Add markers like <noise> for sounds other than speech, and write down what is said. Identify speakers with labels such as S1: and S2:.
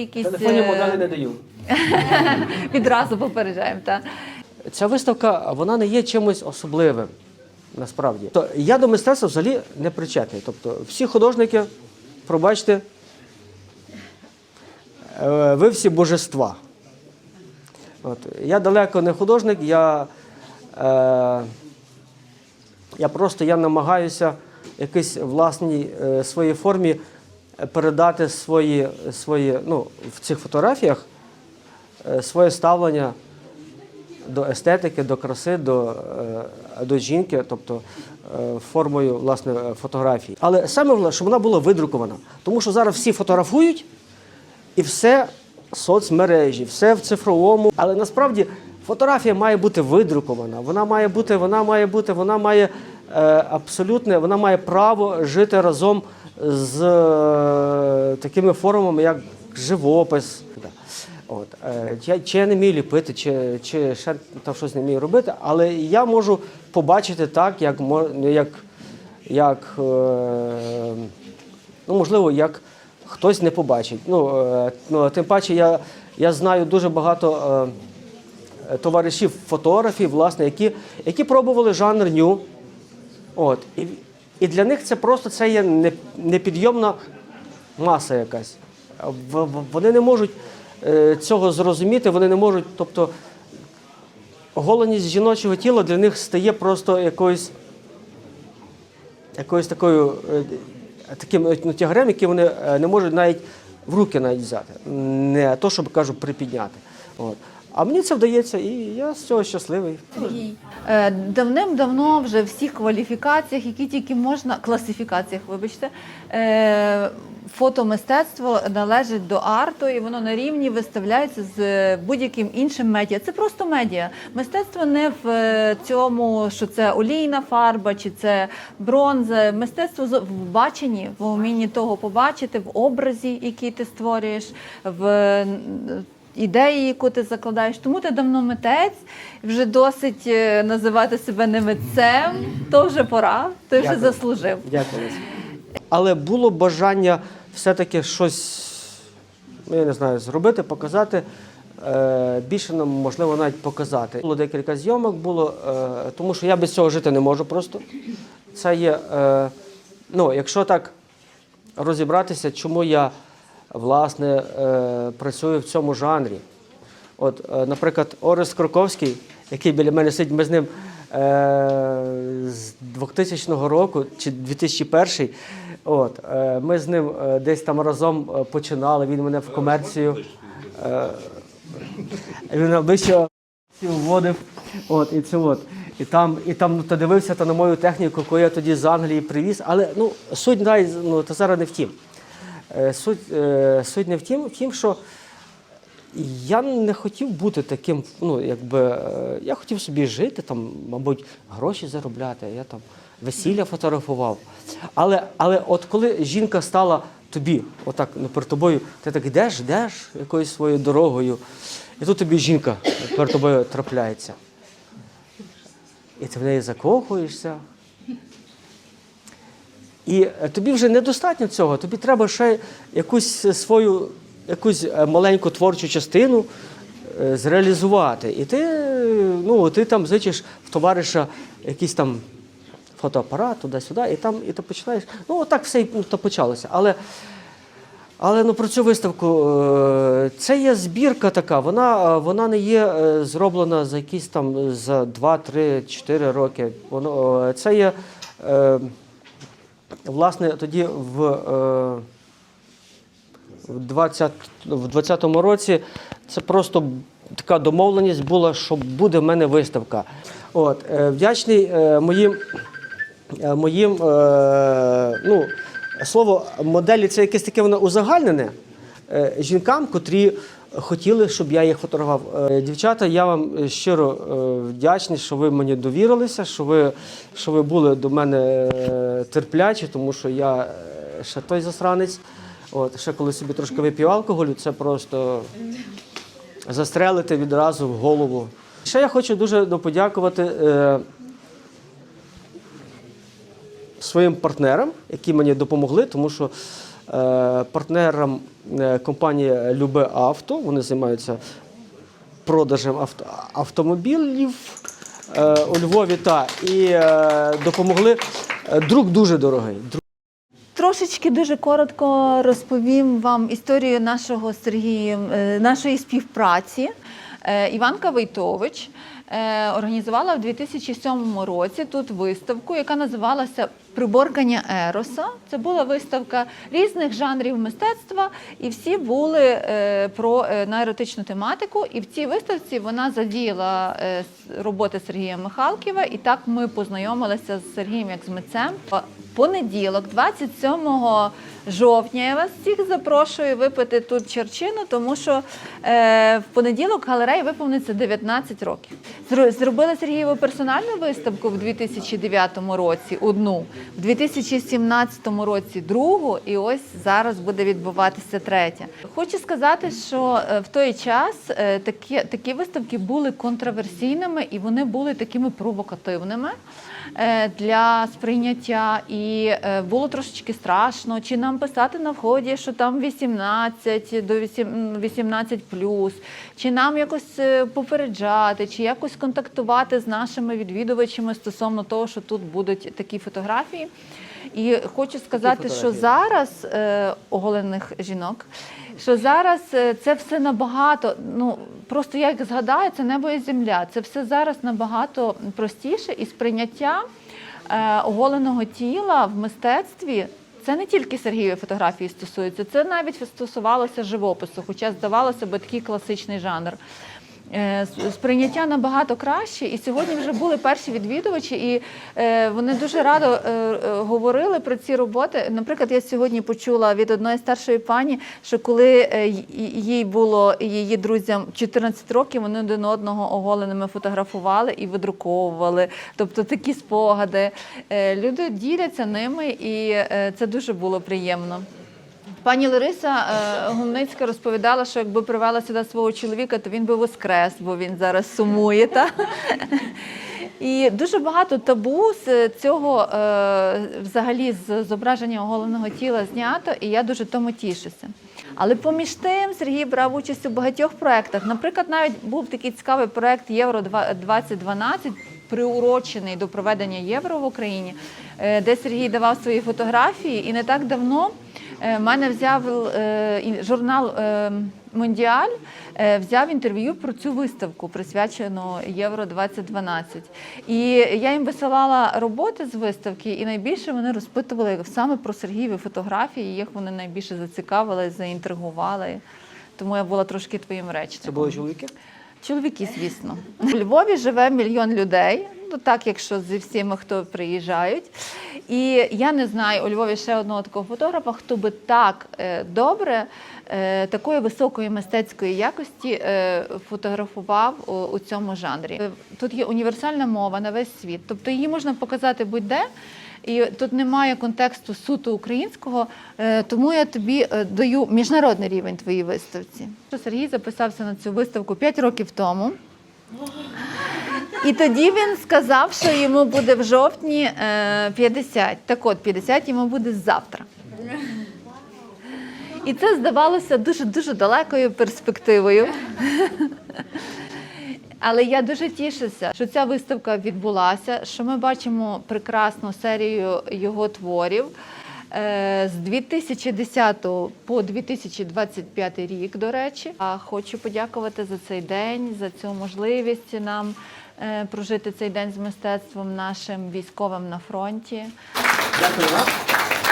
S1: Якісь
S2: Телефонні
S1: е,
S2: не даю. <laughs>
S1: відразу попереджаємо. Та?
S2: Ця виставка вона не є чимось особливим. Насправді, то я до мистецтва взагалі не причетний. Тобто, всі художники, пробачте, е, ви всі божества. От. Я далеко не художник, я, е, я просто я намагаюся в якійсь власній е, своїй формі передати свої, свої ну, в цих фотографіях е, своє ставлення до естетики, до краси, до, е, до жінки, тобто е, формою власне фотографії. Але саме щоб вона була видрукована. Тому що зараз всі фотографують і все соцмережі, все в цифровому. Але насправді фотографія має бути видрукована. Вона має бути, вона має бути, вона має абсолютне, вона має право жити разом з е, такими формами, як живопис. От, е, я, чи я не вмію ліпити, чи, чи ще там щось не вмію робити, але я можу побачити так, як, ну, як, як е, ну, можливо, як хтось не побачить. Ну, ну, тим паче я, я знаю дуже багато товаришів, фотографів, власне, які, які пробували жанр ню. От, і, і для них це просто це є непідйомна маса якась. Вони не можуть е, цього зрозуміти, вони не можуть, тобто голеність жіночого тіла для них стає просто якоюсь, якоюсь такою, е, таким е, ну, тягарем, який вони не можуть навіть в руки навіть взяти. Не то, щоб кажу, припідняти. От. А мені це вдається, і я з цього щасливий.
S1: Е, Давним-давно вже в всіх кваліфікаціях, які тільки можна, класифікаціях, вибачте, е, фотомистецтво належить до арту, і воно на рівні виставляється з будь-яким іншим медіа. Це просто медіа. Мистецтво не в е, цьому, що це олійна фарба чи це бронза. Мистецтво в баченні, в умінні того побачити, в образі, який ти створюєш, в е, ідеї, яку ти закладаєш. Тому ти давно митець, вже досить е, називати себе не митцем, то вже пора, ти вже
S2: Дякую.
S1: заслужив.
S2: Дякую. Але було бажання все-таки щось, ну, я не знаю, зробити, показати. Е, більше нам можливо навіть показати. Було декілька зйомок, було, е, тому що я без цього жити не можу просто. Це є, ну, якщо так розібратися, чому я власне е, працюю в цьому жанрі. От, е, наприклад, Орес Кроковський, який біля мене сидить, ми з ним е, з 2000 року чи 2001, от, ми з ним десь там разом починали. Він мене в комерцію. Він вищого вводив. От, і це от. І там, і там ну, та дивився та на мою техніку, яку я тоді з Англії привіз. Але ну, суть дай, ну, та зараз не в тім. Е, Суть, е, суть не в тім, в тім, що я не хотів бути таким, ну, якби, е, я хотів собі жити, там, мабуть, гроші заробляти, я там весілля фотографував. Але, але от коли жінка стала тобі, отак ну, перед тобою, ти так йдеш, йдеш якоюсь своєю дорогою, і тут тобі жінка перед тобою трапляється. І ти в неї закохуєшся. І е, тобі вже недостатньо цього, тобі треба ще якусь е, свою якусь е, маленьку творчу частину зреалізувати. І ти, ну, ти там зичиш в товариша якийсь там фотоапарат туди-сюди, і там і ти починаєш. Ну, отак все і ну, то почалося. Але, але ну, про цю виставку це є збірка така, вона, вона не є зроблена за якісь там за 2, 3, 4 роки. Воно, це є. Власне, тоді в, е, в 20, в 20-му році це просто така домовленість була, що буде в мене виставка. От, е, вдячний е, моїм, е, моїм ну, слово моделі це якесь таке воно узагальнене жінкам, котрі хотіли, щоб я їх фотографував. Е, Дівчата, я вам щиро е, вдячний, що ви мені довірилися, що ви, що ви були до мене е, терплячі, тому що я е, ще той засранець. От, ще коли собі трошки вип'ю алкоголю, це просто застрелити відразу в голову. Ще я хочу дуже ну, подякувати е, своїм партнерам, які мені допомогли, тому що е, партнером е, компанії Любе Авто. Вони займаються продажем автомобілів е, у Львові та і е, допомогли. Е, Друг дуже дорогий.
S1: Трошечки дуже коротко розповім вам історію нашого е, нашої співпраці. Е, Іванка Войтович е, організувала в 2007 році тут виставку, яка називалася Приборкання Ероса. Це була виставка різних жанрів мистецтва, і всі були е, про е, на еротичну тематику. І в цій виставці вона задіяла е, роботи Сергія Михалківа, і так ми познайомилися з Сергієм як з митцем. Понеділок, 27 жовтня, я вас всіх запрошую випити тут черчину, тому що е, в понеділок галереї виповниться 19 років. Зробили Сергієву персональну виставку в 2009 році одну, в 2017 році другу, і ось зараз буде відбуватися третя. Хочу сказати, що е, в той час е, такі, такі виставки були контроверсійними і вони були такими провокативними е, для сприйняття. І е, було трошечки страшно, чи нам писати на вході, що там 18 до 8 18 чи нам якось е, попереджати, чи якось контактувати з нашими відвідувачами стосовно того, що тут будуть такі фотографії. І хочу сказати, що зараз е, оголених жінок, що зараз е, це все набагато, ну просто я як згадаю, це небо і земля. Це все зараз набагато простіше і сприйняття оголеного тіла в мистецтві. Це не тільки Сергієві фотографії стосується, це навіть стосувалося живопису, хоча здавалося би такий класичний жанр. Е, Сприйняття набагато краще, і сьогодні вже були перші відвідувачі, і е, вони дуже радо е, е, говорили про ці роботи. Наприклад, я сьогодні почула від одної старшої пані, що коли е, їй було її друзям 14 років, вони один одного оголеними фотографували і видруковували. Тобто такі спогади. Е, Люди діляться ними, і е, це дуже було приємно. Пані Лариса е, Гумницька розповідала, що якби привела сюди свого чоловіка, то він би воскрес, бо він зараз сумує. Та? І дуже багато табу з цього е, взагалі з зображення оголеного тіла знято, і я дуже тому тішуся. Але поміж тим Сергій брав участь у багатьох проєктах. Наприклад, навіть був такий цікавий проєкт Євро 2012, приурочений до проведення євро в Україні, е, де Сергій давав свої фотографії, і не так давно. Е, Мене взяв е, журнал е, Мондіаль, взяв інтерв'ю про цю виставку, присвячену Євро 2012. І я їм висилала роботи з виставки, і найбільше вони розпитували саме про Сергієві фотографії. Їх вони найбільше зацікавили, заінтригували. Тому я була трошки твоїм речником.
S2: це були чоловіки.
S1: Чоловіки, звісно. У Львові живе мільйон людей. Ну так, якщо зі всіма, хто приїжджають. І я не знаю у Львові ще одного такого фотографа, хто би так е, добре, е, такої високої мистецької якості е, фотографував у, цьому жанрі. Тут є універсальна мова на весь світ, тобто її можна показати будь-де. І тут немає контексту суто українського, е, тому я тобі е, даю міжнародний рівень твоїй виставці. Сергій записався на цю виставку 5 років тому. І тоді він сказав, що йому буде в жовтні е, 50. Так от, 50 йому буде завтра. І це здавалося дуже-дуже далекою перспективою. Але я дуже тішуся, що ця виставка відбулася, що ми бачимо прекрасну серію його творів. е, З 2010 по 2025 рік, до речі, а хочу подякувати за цей день, за цю можливість нам е, прожити цей день з мистецтвом нашим військовим на фронті.
S2: Дякую вам.